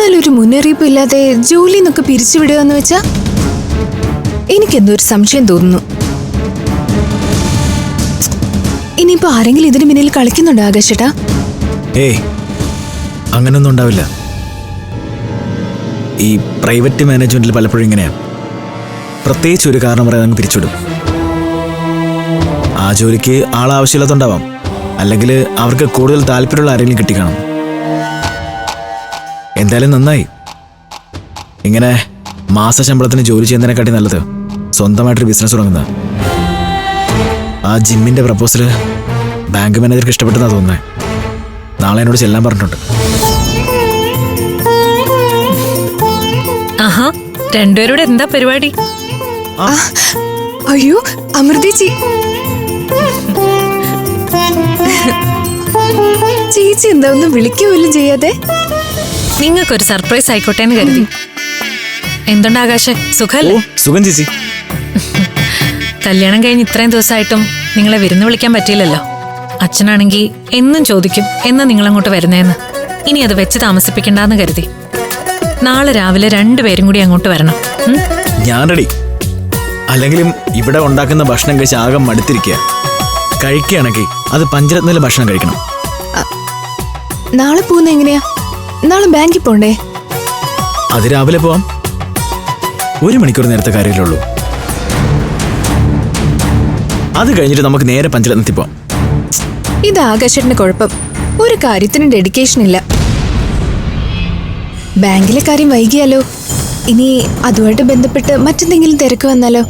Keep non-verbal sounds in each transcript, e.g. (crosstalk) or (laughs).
എന്നാലൊരു മുന്നറിയിപ്പ് ഇല്ലാതെ ജോലി എന്നൊക്കെ പിരിച്ചുവിടുക എന്ന് വെച്ചാ എനിക്കെന്തോ ഒരു സംശയം തോന്നുന്നു. ഇനിയിപ്പോ ആരെങ്കിലും ഇതിന് പിന്നിൽ കളിക്കുന്നുണ്ടോ ആകാശേട്ടാ? ഏയ് അങ്ങനൊന്നും ഉണ്ടാവില്ല. ഈ പ്രൈവറ്റ് മാനേജ്മെന്റിൽ പലപ്പോഴും ഇങ്ങനെയാണ് പ്രത്യേകിച്ച് ഒരു കാരണം പറയാൻ അങ്ങ് പിരിച്ചുവിടും. ആ ജോലിക്ക് ആളാവശ്യമില്ലാത്തതുണ്ടാവാം. അല്ലെങ്കിൽ അവർക്ക് കൂടുതൽ താല്പര്യമുള്ള ആരെങ്കിലും കിട്ടിക്കാണും. എന്തായാലും നന്നായി. ഇങ്ങനെ മാസശമ്പളത്തിന് ജോലി ചെയ്യുന്നതിനെക്കാട്ടി നല്ലത് സ്വന്തമായിട്ടൊരു ബിസിനസ് തുടങ്ങുന്നത് ആ ജിമ്മിന്റെ പ്രപ്പോസൽ ബാങ്ക് മാനേജർക്ക് ഇഷ്ടപ്പെട്ടെന്നാ തോന്നുന്നത് നാളെ എന്നോട് ചെല്ലാൻ പറഞ്ഞിട്ടുണ്ട്. ആഹാ രണ്ടുപേരുടെ എന്താ പരിപാടി? അയ്യോ അമൃതേച്ചി. ചേച്ചി എന്താ ഒന്നും വിളിക്കുകയും ചെയ്യാതെ? നിങ്ങൾക്കൊരു സർപ്രൈസ് ആയിക്കോട്ടെ എന്ന് കരുതി. എന്തുണ്ട് ആകാശ് സുഖല്ലേ സുഖം ചേച്ചി. കല്യാണം കഴിഞ്ഞ് ഇത്രയും ദിവസമായിട്ടും നിങ്ങളെ വിരുന്ന് വിളിക്കാൻ പറ്റിയില്ലല്ലോ. അച്ഛനാണെങ്കിൽ എന്നും ചോദിക്കും എന്നാ നിങ്ങളങ്ങോട്ട് വരുന്നേന്ന്. ഇനി അത് വെച്ച് താമസിപ്പിക്കണ്ടെന്ന് കരുതി. നാളെ രാവിലെ രണ്ടുപേരും കൂടി അങ്ങോട്ട് വരണം? ഞാൻ റെഡി അല്ലെങ്കിലും ഇവിടെ ഉണ്ടാക്കുന്ന ഭക്ഷണം കഴിച്ച് ആകെ മടുത്തിരിക്കുക കഴിക്കുകയാണെങ്കിൽ അത് പഞ്ചരത്നയിലെ ഭക്ഷണം കഴിക്കണം. നാളെ പോകുന്ന എങ്ങനെയാ? നാളെ ബാങ്കിൽ പോണ്ടേ? അത് രാവിലെ പോവാം. ഒരു മണിക്കൂർ നേരത്തെ കാര്യമല്ലേ ഉള്ളൂ അത് കഴിഞ്ഞിട്ട് നമുക്ക് നേരെ പഞ്ചരത്നത്തിൽ പോവാം. ഇത് ആകാശന്റെ കുഴപ്പം. ഒരു കാര്യത്തിന് ഡെഡിക്കേഷൻ ഇല്ല. ബാങ്കിലെ കാര്യം വൈകിയാലോ? ഇനി അതുമായിട്ട് ബന്ധപ്പെട്ട് മറ്റെന്തെങ്കിലും തിരക്ക് വന്നാലോ?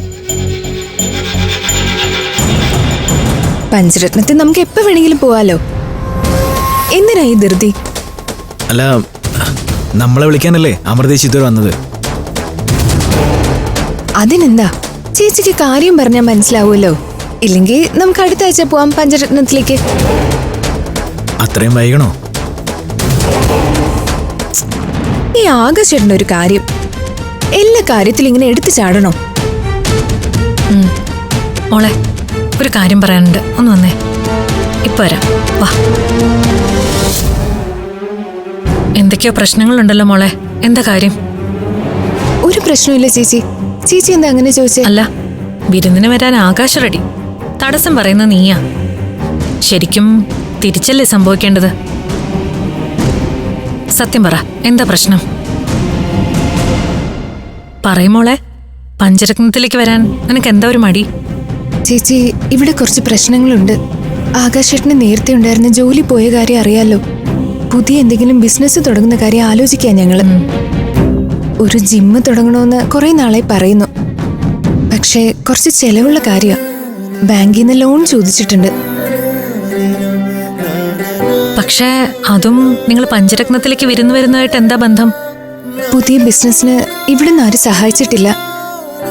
പഞ്ചരത്നത്തിൽ നമുക്ക് എപ്പോ വേണമെങ്കിലും പോവാലോ? എന്തിനാ ഈ ധൃതി? അല്ല നമ്മളെ വിളിക്കാനല്ലേ അമൃതേശ് ഇതുവരെ വന്നത്? അതിനെന്താ? ചേച്ചിക്ക് കാര്യം പറഞ്ഞാൽ മനസ്സിലാവുമല്ലോ. ഇല്ലെങ്കിൽ നമുക്ക് അടുത്ത ആഴ്ച പോവാം പഞ്ചരത്നത്തിലേക്ക്. അത്രയും വൈകണോ? ഈ ആകാശേട്ടന്റെ ഒരു കാര്യം. എല്ലാ കാര്യത്തിലും ഇങ്ങനെ എടുത്തു ചാടണോ. മോളെ ഒരു കാര്യം പറയാനുണ്ട്. ഒന്ന് വന്നേ. ഇപ്പൊ വരാം. വാ. എന്തൊക്കെയോ പ്രശ്നങ്ങളുണ്ടല്ലോ മോളെ. എന്താ കാര്യം? ഒരു പ്രശ്നമില്ല ചേച്ചി. ചേച്ചി എന്താ അങ്ങനെ ചോദിച്ചേ? അല്ല വിരുന്നിന് വരാൻ ആകാശ റെഡി. തടസ്സം പറയുന്ന നീയാ. ശരിക്കും തിരിച്ചല്ലേ സംഭവിക്കേണ്ടത്? സത്യം പറ എന്താ പ്രശ്നം? പറയുമോളെ പഞ്ചരത്നത്തിലേക്ക് വരാൻ നിനക്ക് എന്താ ഒരു മടി? ചേച്ചി ഇവിടെ കുറച്ച് പ്രശ്നങ്ങളുണ്ട്. ആകാശേട്ടന് നേരത്തെ ഉണ്ടായിരുന്ന ജോലി പോയ കാര്യം അറിയാലോ. പുതിയ എന്തെങ്കിലും ബിസിനസ് തുടങ്ങുന്ന കാര്യം ആലോചിക്കാൻ ഞങ്ങൾ. ഒരു ജിമ്മ് തുടങ്ങണമെന്ന് കുറെ നാളായി പറയുന്നു. പക്ഷേ കുറച്ച് ചെലവുള്ള കാര്യ ബാങ്കിൽ നിന്ന് ലോൺ ചോദിച്ചിട്ടുണ്ട്. പക്ഷേ അതും നിങ്ങൾ പഞ്ചരത്നത്തിലേക്ക് വരുന്നു വരുന്നതായിട്ട് എന്താ ബന്ധം? പുതിയ ബിസിനസ്സിന് ഇവിടെ നിന്ന് ആരും സഹായിച്ചിട്ടില്ല.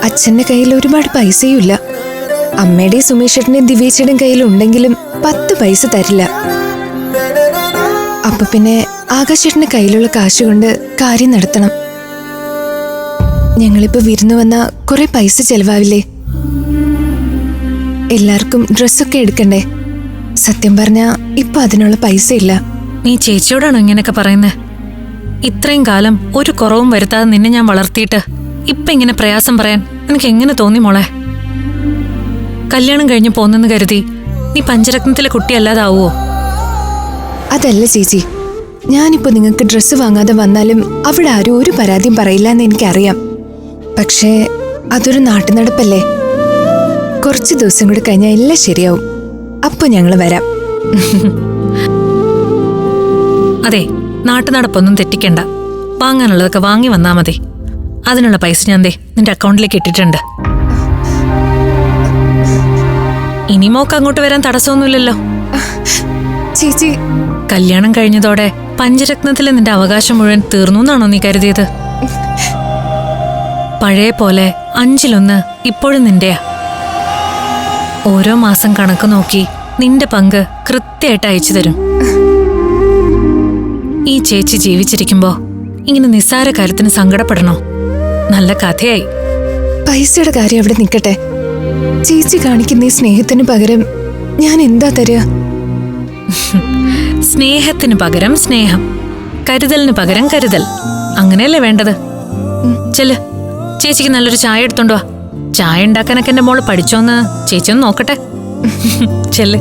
അച്ഛന്റെ കയ്യിൽ ഒരുപാട് പൈസയും ഇല്ല അമ്മയുടെയും സുമേഷേട്ടന്റെയും ദിവ്യേച്ചയുടെയും കയ്യിൽ ഉണ്ടെങ്കിലും പത്ത് പൈസ തരില്ല. അപ്പൊ പിന്നെ ആകാശേട്ടന്റെ കയ്യിലുള്ള കാശ് കൊണ്ട് കാര്യം നടത്തണം. ഞങ്ങളിപ്പോ വിരുന്നു വന്ന കുറെ പൈസ ചെലവാവില്ലേ? എല്ലാവർക്കും ഡ്രസ്സൊക്കെ എടുക്കണ്ടേ? സത്യം പറഞ്ഞ ഇപ്പൊ അതിനുള്ള പൈസ ഇല്ല. നീ ചേച്ചിയോടാണോ ഇങ്ങനെയൊക്കെ പറയുന്നത് ഇത്രയും കാലം ഒരു കുറവും വരുത്താതെ നിന്നെ ഞാൻ വളർത്തിയിട്ട് ഇപ്പൊ ഇങ്ങനെ പ്രയാസം പറയാൻ എനിക്ക് എങ്ങനെ തോന്നി മോളെ? കല്യാണം കഴിഞ്ഞ് പോന്നെന്ന് കരുതി നീ പഞ്ചരത്നത്തിലെ കുട്ടിയല്ലാതാവോ അതല്ല ചേച്ചി. ഞാനിപ്പോ നിങ്ങൾക്ക് ഡ്രസ്സ് വാങ്ങാതെ വന്നാലും അവിടെ ആരും ഒരു പരാതിയും പറയില്ല എന്ന് എനിക്കറിയാം. പക്ഷേ അതൊരു നാട്ടുനടപ്പല്ലേ? കുറച്ച് ദിവസം കൂടി കഴിഞ്ഞാൽ എല്ലാം ശരിയാവും. അപ്പൊ ഞങ്ങൾ വരാം. അതെ നാട്ടു നടപ്പൊന്നും തെറ്റിക്കണ്ട. വാങ്ങാനുള്ളതൊക്കെ വാങ്ങി വന്നാ മതി. അതിനുള്ള പൈസ ഞാൻ ദേ നിന്റെ അക്കൗണ്ടിലേക്ക് ഇട്ടിട്ടുണ്ട്. ഇനി മോക്ക് അങ്ങോട്ട് വരാൻ തടസ്സമൊന്നുമില്ലല്ലോ. ചേച്ചി കല്യാണം കഴിഞ്ഞതോടെ പഞ്ചരത്നത്തിലെ നിന്റെ അവകാശം മുഴുവൻ തീർന്നു എന്നാണോ നീ കരുതിയത്? പഴയ പോലെ അഞ്ചിലൊന്ന് ഇപ്പോഴും നിന്റെയാ. ഓരോ മാസം കണക്ക് നോക്കി നിന്റെ പങ്ക് കൃത്യമായിട്ട് അയച്ചു തരും. ഈ ചേച്ചി ജീവിച്ചിരിക്കുമ്പോ ഇങ്ങനെ നിസ്സാര കാര്യത്തിന് സങ്കടപ്പെടണോ? നല്ല കഥയായി. പൈസയുടെ കാര്യം അവിടെ നിൽക്കട്ടെ ചേച്ചി കാണിക്കുന്ന ഈ സ്നേഹത്തിന് പകരം ഞാൻ എന്താ തരിക (laughs) സ്നേഹത്തിന് പകരം സ്നേഹം കരുതലിന് പകരം കരുതൽ. അങ്ങനെയല്ലേ വേണ്ടത്? ചെൽ ചേച്ചിക്ക് നല്ലൊരു ചായ എടുത്തോണ്ടുവാ ചായ ഉണ്ടാക്കാനൊക്കെ എന്റെ മോൾ പഠിച്ചോന്ന്. ചേച്ചി ഒന്ന് നോക്കട്ടെ. (laughs) ചെല്ല്.